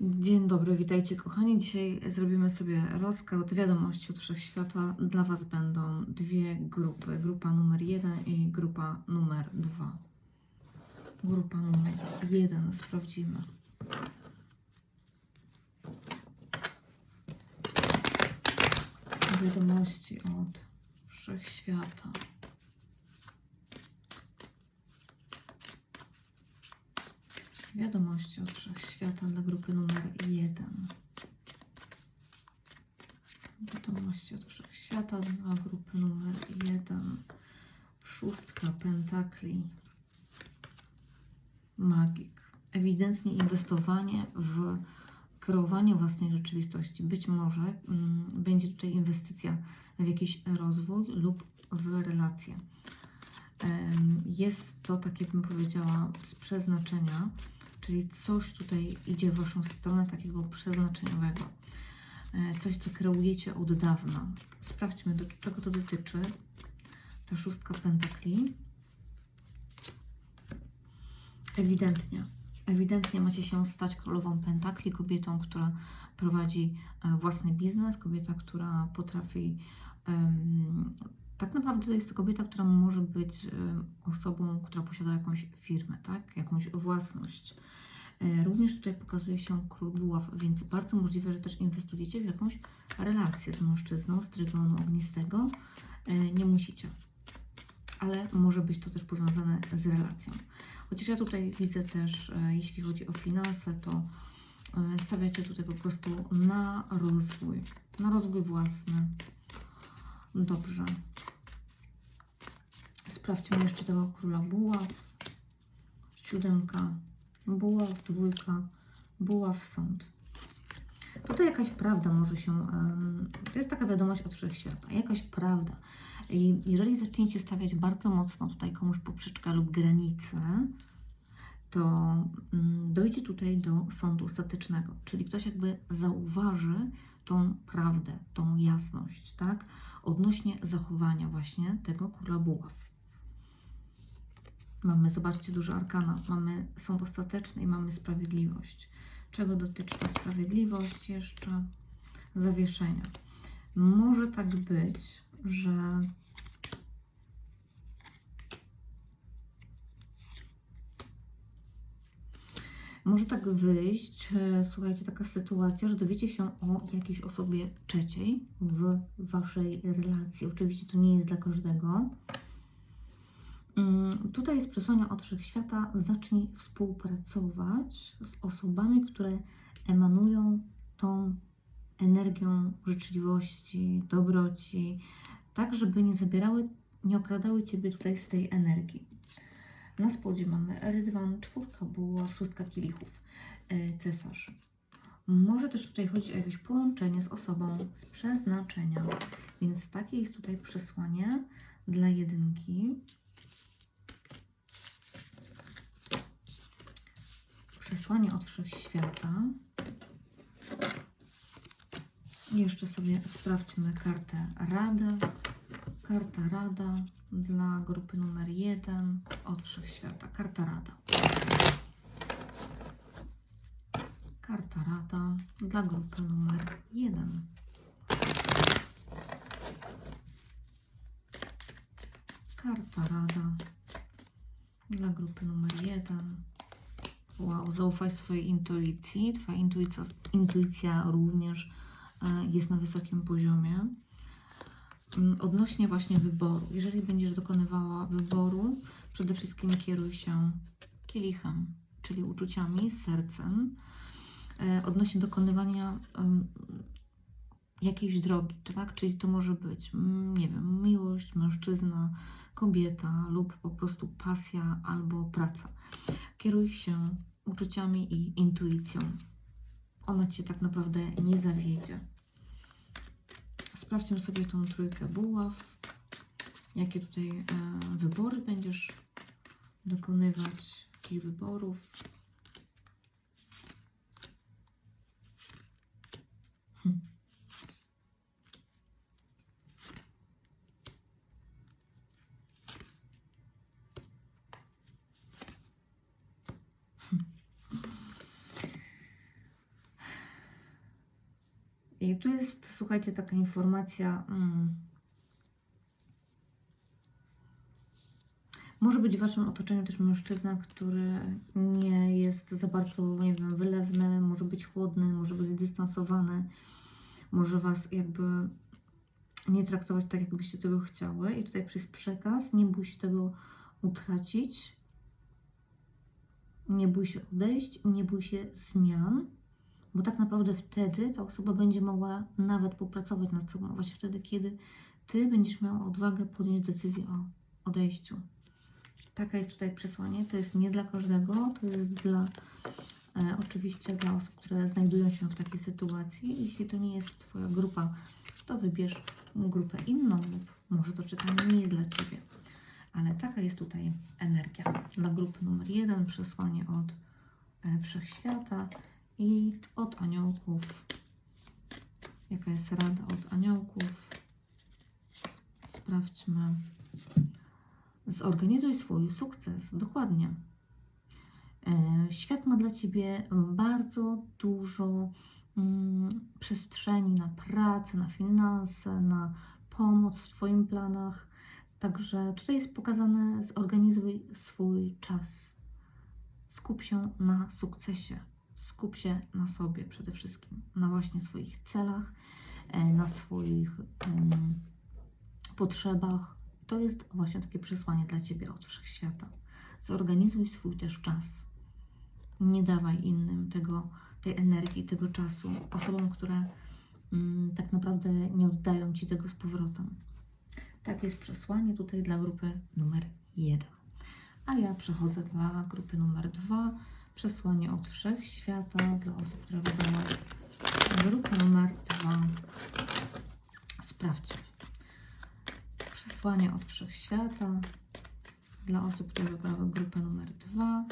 Dzień dobry, witajcie kochani. Dzisiaj zrobimy sobie rozkład wiadomości od Wszechświata. Dla Was będą dwie grupy. Grupa numer jeden i grupa numer dwa. Grupa numer jeden sprawdzimy. Wiadomości od Wszechświata. Wiadomości od Wszechświata dla grupy numer jeden. Wiadomości od Wszechświata dla grupy numer jeden. Szóstka Pentakli. Magik. Ewidentnie inwestowanie w kreowanie własnej rzeczywistości. Być może mm, będzie tutaj inwestycja w jakiś rozwój lub w relacje. Jest to, tak jak bym powiedziała, z przeznaczenia, czyli coś tutaj idzie w Waszą stronę takiego przeznaczeniowego. E, Coś, co kreujecie od dawna. Sprawdźmy, do czego to dotyczy. Ta szóstka pentakli. Ewidentnie. Ewidentnie macie się stać królową pentakli, kobietą, która prowadzi e, własny biznes, kobieta, która potrafi em, tak naprawdę to jest to kobieta, która może być osobą, która posiada jakąś firmę, tak? jakąś własność. E, Również tutaj pokazuje się król buław, więc bardzo możliwe, że też inwestujecie w jakąś relację z mężczyzną z trygonu ognistego. E, Nie musicie, ale może być to też powiązane z relacją. Chociaż ja tutaj widzę też, e, jeśli chodzi o finanse, to stawiacie tutaj po prostu na rozwój, na rozwój własny. Dobrze. Sprawdźmy jeszcze tego króla buław. Siódemka, buław, dwójka, buław, sąd. Tutaj jakaś prawda może się, to jest taka wiadomość od wszechświata, jakaś prawda. I jeżeli zaczniecie stawiać bardzo mocno tutaj komuś poprzeczkę lub granicę, to mm, dojdzie tutaj do sądu ostatecznego, czyli ktoś jakby zauważy tą prawdę, tą jasność, tak? Odnośnie zachowania właśnie tego króla buław. Mamy, zobaczcie, dużo arkana. Mamy sąd ostateczny i mamy sprawiedliwość. Czego dotyczy ta sprawiedliwość jeszcze? Zawieszenia. Może tak być, że może tak wyjść, słuchajcie, taka sytuacja, że dowiecie się o jakiejś osobie trzeciej w waszej relacji. Oczywiście to nie jest dla każdego. Mm, Tutaj jest przesłanie od wszechświata. Zacznij współpracować z osobami, które emanują tą energią życzliwości, dobroci, tak, żeby nie zabierały, nie okradały Ciebie tutaj z tej energii. Na spodzie mamy rydwan, czwórka buła, szóstka kielichów, e, cesarz. Może też tutaj chodzić o jakieś połączenie z osobą z przeznaczenia, więc takie jest tutaj przesłanie dla jedynki. Przesłanie od wszechświata. Jeszcze sobie sprawdźmy kartę Rada. Karta Rada dla grupy numer 1 od Wszechświata. Karta Rada. Karta Rada dla grupy numer 1. Karta Rada dla grupy numer 1. Wow, zaufaj swojej intuicji. Twoja intuicja, intuicja również e, jest na wysokim poziomie. Mm, Odnośnie właśnie wyboru. Jeżeli będziesz dokonywała wyboru, przede wszystkim kieruj się kielichem, czyli uczuciami, sercem. E, Odnośnie dokonywania jakiejś drogi, tak? Czyli to może być, mm, nie wiem, miłość, mężczyzna, kobieta lub po prostu pasja albo praca. Kieruj się uczuciami i intuicją. Ona cię tak naprawdę nie zawiedzie. Sprawdźmy sobie tą trójkę buław. Jakie tutaj e, wybory będziesz dokonywać? Jakich wyborów? I tu jest, słuchajcie, taka informacja. Mm, może być w Waszym otoczeniu też mężczyzna, który nie jest za bardzo, nie wiem, wylewny, może być chłodny, może być zdystansowany, może Was jakby nie traktować tak, jakbyście tego chciały. I tutaj jest przekaz, nie bój się tego utracić, nie bój się odejść, nie bój się zmian, bo tak naprawdę wtedy ta osoba będzie mogła nawet popracować nad sobą, właśnie wtedy, kiedy Ty będziesz miała odwagę podjąć decyzję o odejściu. Taka jest tutaj przesłanie. To jest nie dla każdego, to jest dla e, oczywiście dla osób, które znajdują się w takiej sytuacji. Jeśli to nie jest Twoja grupa, to wybierz grupę inną lub może to czytanie nie jest dla Ciebie. Ale taka jest tutaj energia. Dla grupy numer jeden przesłanie od e, Wszechświata i od aniołków. Jaka jest rada od aniołków? Sprawdźmy. Zorganizuj swój sukces. Dokładnie. E, Świat ma dla Ciebie bardzo dużo mm, przestrzeni na pracę, na finanse, na pomoc w Twoim planach. Także tutaj jest pokazane: zorganizuj swój czas. Skup się na sukcesie. Skup się na sobie przede wszystkim, na właśnie swoich celach, e, na swoich em, potrzebach. To jest właśnie takie przesłanie dla Ciebie od Wszechświata. Zorganizuj swój też czas. Nie dawaj innym tego, tej energii, tego czasu, osobom, które mm, tak naprawdę nie oddają Ci tego z powrotem. Tak jest przesłanie tutaj dla grupy numer 1. A ja przechodzę dla grupy numer 2. Przesłanie od Wszechświata dla osób, które wybrały grupę numer 2. Sprawdźmy. Przesłanie od Wszechświata dla osób, które wybrały grupę numer 2.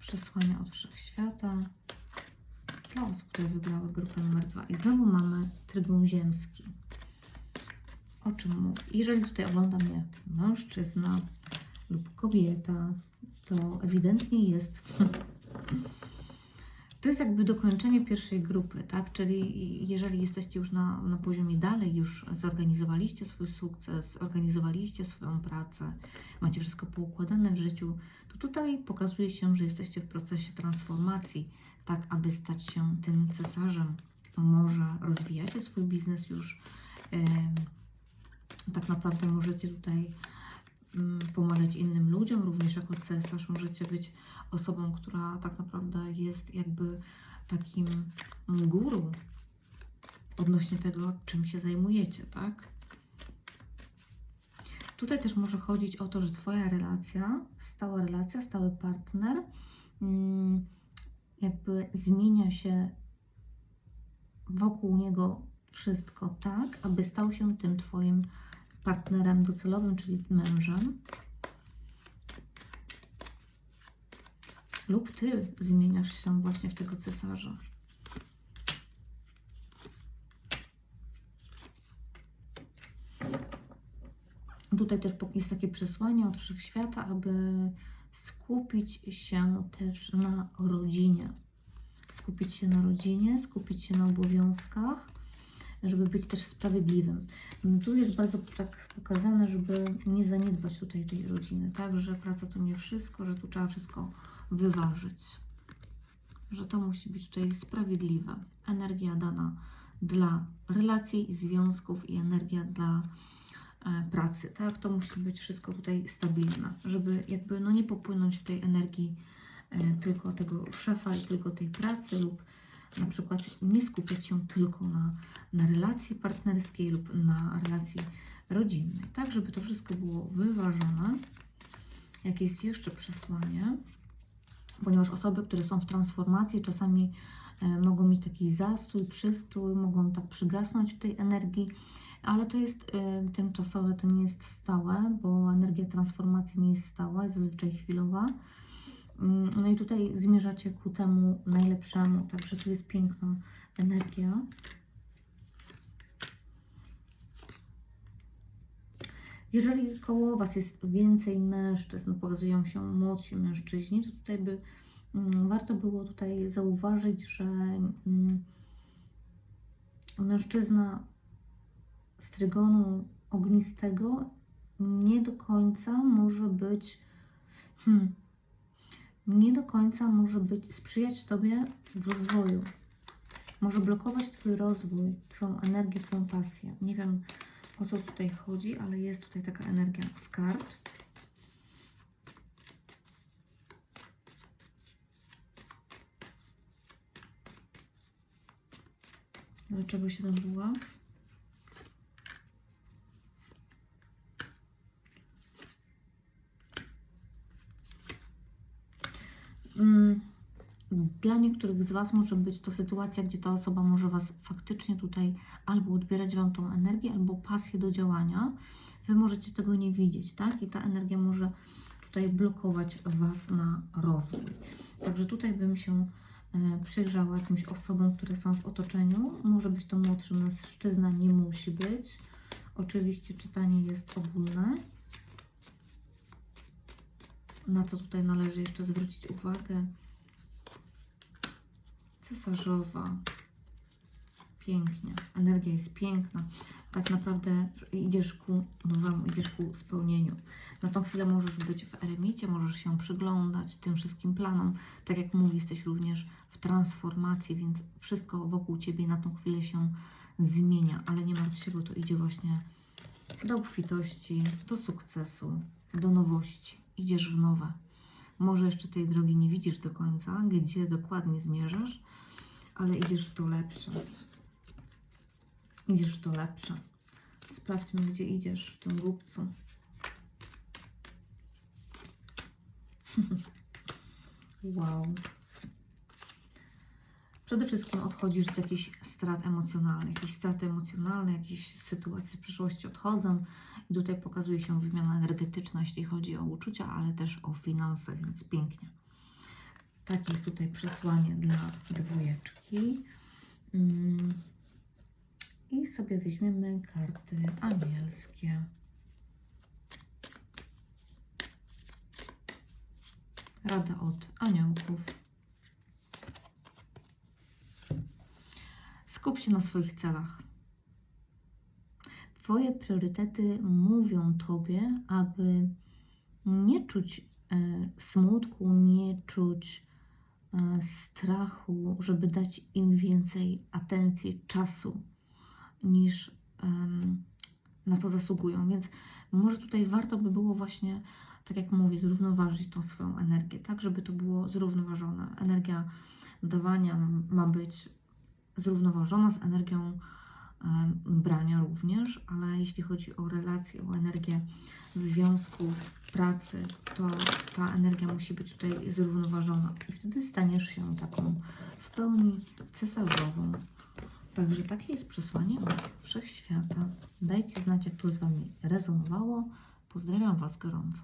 Przesłanie od Wszechświata dla osób, które wybrały grupę numer 2. I znowu mamy trygon ziemski. O czym? Jeżeli tutaj ogląda mnie mężczyzna lub kobieta, to ewidentnie jest. To jest jakby dokończenie pierwszej grupy, tak? Czyli jeżeli jesteście już na, na poziomie dalej, już zorganizowaliście swój sukces, zorganizowaliście swoją pracę, macie wszystko poukładane w życiu, to tutaj pokazuje się, że jesteście w procesie transformacji, tak aby stać się tym cesarzem. Może rozwijacie swój biznes już, em, tak naprawdę możecie tutaj pomagać innym ludziom, również jako cesarz możecie być osobą, która tak naprawdę jest jakby takim guru odnośnie tego, czym się zajmujecie, tak? Tutaj też może chodzić o to, że Twoja relacja, stała relacja, stały partner, mm, jakby zmienia się wokół niego wszystko tak, aby stał się tym Twoim partnerem docelowym, czyli mężem. Lub Ty zmieniasz się właśnie w tego cesarza. Tutaj też jest takie przesłanie od wszechświata, aby skupić się też na rodzinie. Skupić się na rodzinie, skupić się na obowiązkach, żeby być też sprawiedliwym. Tu jest bardzo tak pokazane, żeby nie zaniedbać tutaj tej rodziny, tak, że praca to nie wszystko, że tu trzeba wszystko wyważyć. Że to musi być tutaj sprawiedliwe. Energia dana dla relacji, związków i energia dla e, pracy, tak? To musi być wszystko tutaj stabilne, żeby jakby no nie popłynąć w tej energii e, tylko tego szefa i tylko tej pracy lub na przykład nie skupiać się tylko na, na relacji partnerskiej lub na relacji rodzinnej, tak? Żeby to wszystko było wyważone. Jakie jest jeszcze przesłanie? Ponieważ osoby, które są w transformacji, czasami e, mogą mieć taki zastój, przystój, mogą tak przygasnąć w tej energii, ale to jest e, tymczasowe, to nie jest stałe, bo energia transformacji nie jest stała, jest zazwyczaj chwilowa. Mm, No i tutaj zmierzacie ku temu najlepszemu, także tu jest piękna energia. Jeżeli koło Was jest więcej mężczyzn, pokazują się młodsi mężczyźni, to tutaj by mm, warto było tutaj zauważyć, że mm, mężczyzna z trygonu ognistego nie do końca może być, hmm, nie do końca może być, sprzyjać Tobie w rozwoju. Może blokować Twój rozwój, Twoją energię, Twoją pasję. Nie wiem o co tutaj chodzi, ale jest tutaj taka energia z kart. Dlaczego się tam była? Mm, Dla niektórych z Was może być to sytuacja, gdzie ta osoba może Was faktycznie tutaj albo odbierać Wam tą energię, albo pasję do działania. Wy możecie tego nie widzieć, tak? I ta energia może tutaj blokować Was na rozwój. Także tutaj bym się e, przyjrzała jakimś osobom, które są w otoczeniu. Może być to młodszy mężczyzna, nie musi być. Oczywiście czytanie jest ogólne. Na co tutaj należy jeszcze zwrócić uwagę? Cesarzowa. Pięknie. Energia jest piękna. Tak naprawdę idziesz ku nowemu, idziesz ku spełnieniu. Na tą chwilę możesz być w eremicie, możesz się przyglądać tym wszystkim planom. Tak jak mówię, jesteś również w transformacji, więc wszystko wokół Ciebie na tą chwilę się zmienia. Ale nie martw się, bo to idzie właśnie do obfitości, do sukcesu, do nowości. Idziesz w nowe. Może jeszcze tej drogi nie widzisz do końca, gdzie dokładnie zmierzasz, ale idziesz w to lepsze. Idziesz w to lepsze. Sprawdźmy, gdzie idziesz w tym głupcu. wow. Przede wszystkim odchodzisz z jakichś strat emocjonalnych. Jakieś straty emocjonalne, jakieś sytuacje w przyszłości odchodzą. I tutaj pokazuje się wymiana energetyczna, jeśli chodzi o uczucia, ale też o finanse, więc pięknie. Takie jest tutaj przesłanie dla dwójeczki. Mm. I sobie weźmiemy karty anielskie. Rada od aniołków. Skup się na swoich celach. Twoje priorytety mówią Tobie, aby nie czuć e, smutku, nie czuć e, strachu, żeby dać im więcej atencji, czasu niż em, na to zasługują. Więc może tutaj warto by było właśnie, tak jak mówię, zrównoważyć tą swoją energię, tak, żeby to było zrównoważone. Energia dawania ma być zrównoważona z energią brania również, ale jeśli chodzi o relacje, o energię związku, pracy, to ta energia musi być tutaj zrównoważona i wtedy staniesz się taką w pełni cesarzową. Także takie jest przesłanie od Wszechświata. Dajcie znać, jak to z Wami rezonowało. Pozdrawiam Was gorąco.